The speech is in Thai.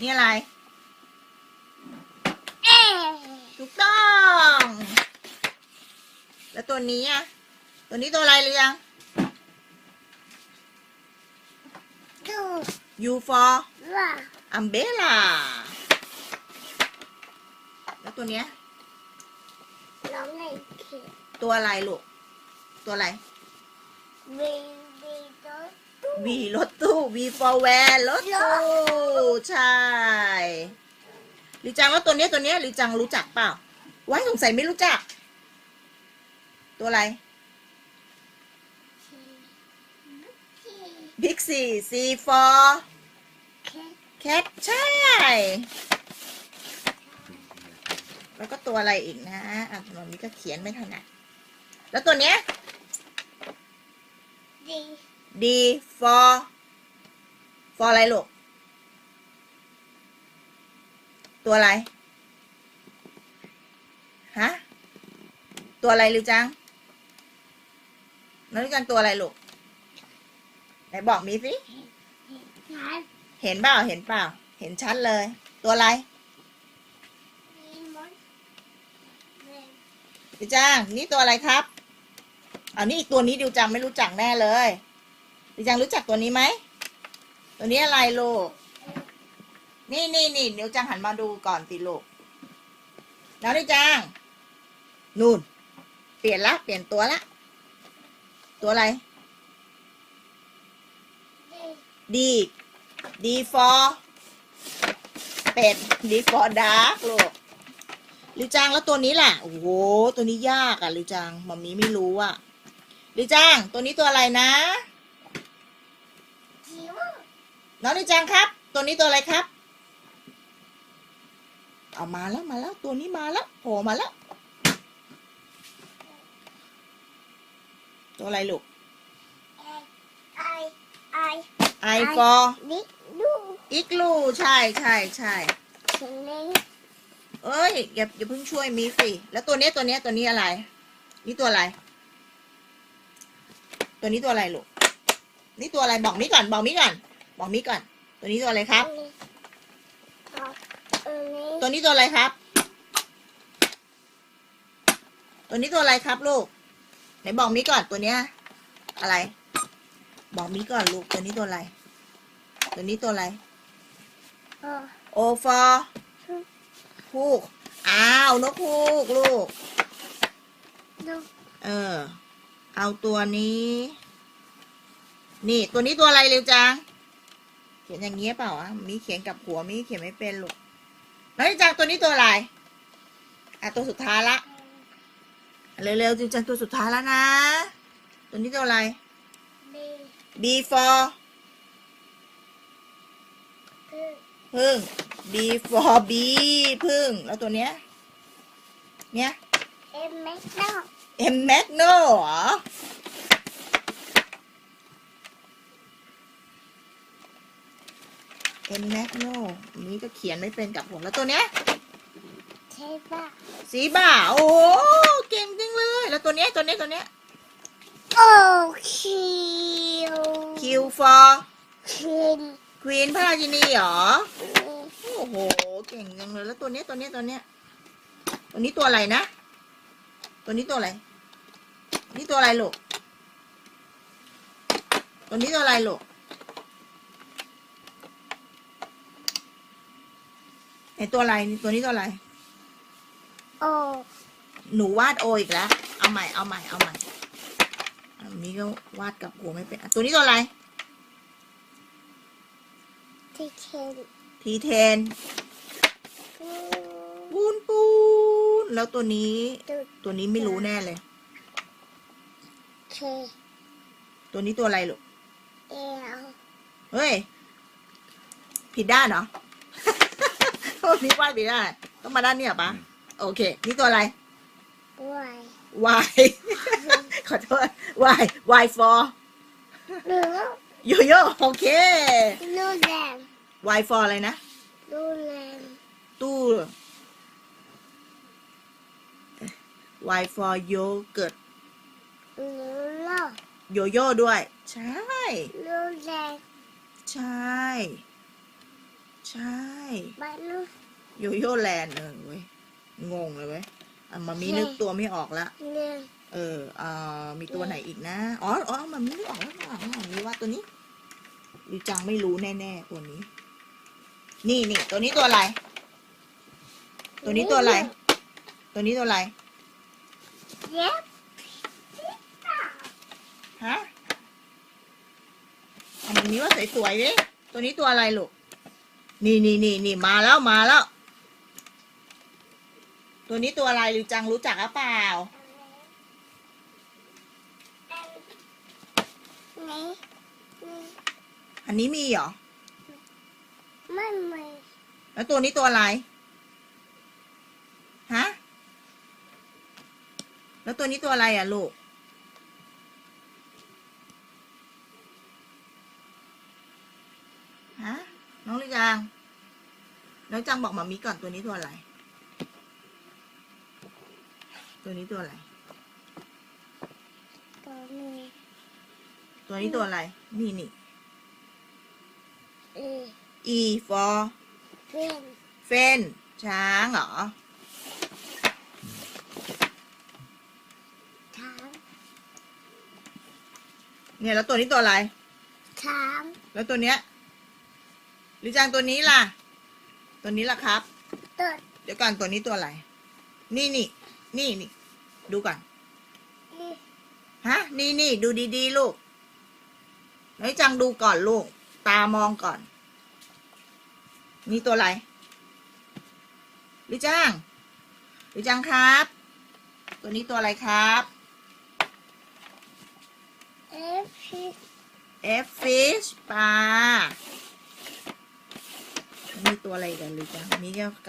นี่อะไรเอ๊ะถูกต้อง แล้วตัวนี้อะ ตัวนี้ตัวอะไรหรือยังดู U for ว่า umbrella แล้วตัวเนี้ยน้องในเขียนตัวอะไรลูก ตัวอะไร วีวีตัวตู้ V รถตู้ V for van รถตู้ใช่ลิจังแล้วตัวเนี้ยตัวเนี้ยลิจังรู้จักเปล่าว้ายสงสัยไม่รู้จัก ตัวอะไรที่ Big C C for แค่ cat ใช่ แล้วก็ตัวอะไรอีกนะอะตอนนี้ก็เขียนไม่ถนัดแล้วตัวเนี้ยดี D for for อะไรลูก ตัวอะไร ฮะ ตัวอะไรลิวจังน้องลิวจังตัวอะไรลูก ไหนบอกมีสินัดเห็นเปล่า เห็นเปล่า เห็นชัดเลย ตัวอะไรดิวจังนี่ตัวอะไรครับอันนี้อีกตัวนี้ดิวจังไม่รู้จักแน่เลย ดิจังรู้จักตัวนี้ไหม ตัวนี้อะไรลูก นี่นี่นี่เดี๋ยวจังหันมาดูก่อนสิลูกแล้วดิจัง นู่น เปลี่ยนละ เปลี่ยนตัวละ ตัวอะไรดี D D for เป็ด D for dark ลูกลิจังแล้วตัวนี้ล่ะ โอ้โห ตัวนี้ยากอะลิจังมัมมี่ไม่รู้อะลิจัง ตัวนี้ตัวอะไรนะ น้องลิวจังครับ ตัวนี้ตัวอะไรครับ เอามาแล้วมาแล้ว ตัวนี้มาแล้วโผล่มาแล้ว ตัวอะไรลูกเอ็กไอไอ I for นิดูอีกลูใช่ใช่ใช่เขียนเลยเอ้ยอย่าอย่าเพิ่งช่วยมีสิแล้วตัวเนี้ยตัวเนี้ยตัวนี้อะไร นี่ตัวอะไร ตัวนี้ตัวอะไรลูกนี่ตัวอะไรบอกมิก่อนบอกมิก่อน บอกมิก่อน ตัวนี้ตัวอะไรครับอันนี้ตัวนี้ตัวอะไรครับ ตัวนี้ตัวอะไรครับลูก ไหนบอกมิก่อนตัวเนี้ย อะไร บอกมิก่อนลูก ตัวนี้ตัวอะไร ตัวนี้ตัวอะไรเออโอฟอฮูก อ้าว นกฮูกลูกดูเออ เอาตัวนี้ นี่ตัวนี้ตัวอะไรเร็วจังเขียนอย่างเงี้ยเปล่าอะมีเขียนกับหัวมีเขียนไม่เป็นลูกแล้วเร็วจังตัวนี้ตัวอะไรอะตัวสุดท้ายละเร็วๆจริงจังตัวสุดท้ายแล้วนะ ตัวนี้ตัวอะไรดี B for คือพึ่ง B for B พึ่ง แล้วตัวเนี้ย เนี้ยเอ็มแม็กซ์ M Magno เหรอ M Magno อันนี้ก็เขียนไม่เป็นกับผมแล้วตัวเนี้ยใช่ป่ะสีบ่าโอ้โหเก่งจริงเลย แล้วตัวเนี้ยตัวเนี้ยตัวเนี้ยโอ้คิว Q for คิน Queen พระราชินีเหรอโอ้โหเก่งจังเลยแล้วตัวเนี้ยตัวเนี้ยตัวเนี้ยตัวนี้ตัวอะไรนะ ตัวนี้ตัวอะไร นี่ตัวอะไรลูกตัวนี้ตัวอะไรลูก ไอตัวอะไรนี่ตัวนี้ตัวอะไร โอ้หนูวาดโออีกแล้ว เอาใหม่ เอาใหม่ เอาใหม่ อันนี้ก็วาดกับหัวไม่เป็นอะตัวนี้ตัวอะไร ที่เคนทีเทนปูนปูน แล้วตัวนี้ ดูตัวนี้ไม่รู้แน่เลย เคตัวนี้ตัวอะไรลูก เอลเฮ้ย ผิดด้านเหรอวั นนี้วาดผิดด้านต้องมาด้านนี้เหรอปะโอเค นี่ตัวอะไรวาย Y ขอโทษ Y Y for หรือโยโย่โอเคลูแรม Y for อะไรนะลูแรมตู้ Y for yogurt หรือล่อโยโย่ด้วย ใช่ลูแรมใช่ ใช่บ้านนู้นโยโย่แลนด์เออเว้ยงงเลยเว้ยอะมามีนึกตัวไม่ออกละหนึ่งเออเอ่อมีตัวไหนอีกนะ อ๋ออ๋อมันไม่ออกแล้วค่ะมันมีว่าตัวนี้หรือจังไม่รู้แน่ๆตัวนี้ นี่นี่ตัวนี้ตัวอะไร ตัวนี้ตัวอะไร ตัวนี้ตัวอะไร เย็บฮะเอามันมีว่าสวยๆดิตัวนี้ตัวอะไรลูก นี่นี่นี่นี่มาแล้วมาแล้ว ตัวนี้ตัวอะไรรือจังรู้จักหรือเปล่าไหนนี่อันนี้มีเหรอ ไม่ไม่แล้วตัวนี้ตัวอะไร ฮะ แล้วตัวนี้ตัวอะไรอะลูก ฮะ น้องลิจางน้องจังบอกหมามีก่อนตัวนี้ตัวอะไร ตัวนี้ตัวอะไร ตัวนี้ตัวนี้ตัวอะไร นี่นี่เอ E for เป็นเฟนช้างเหรอ ช้างเนี่ยแล้วตัวนี้ตัวอะไร ช้างแล้วตัวเนี้ย หรือจางตัวนี้ล่ะ ตัวนี้ล่ะครับ ตัวเดี๋ยวก่อนตัวนี้ตัวอะไร นี่นี่นี่นี่ดูก่อน นี้ฮะ นี่นี่ดูดีๆลูกน้อยจังดูก่อนลูก ตามองก่อน นี่ตัวอะไรหรือจังหรือจังครับ ตัวนี้ตัวอะไรครับ เอฟซี F fish ปลา มีตัวอะไรกันหรือจ้ะมีแค่กับ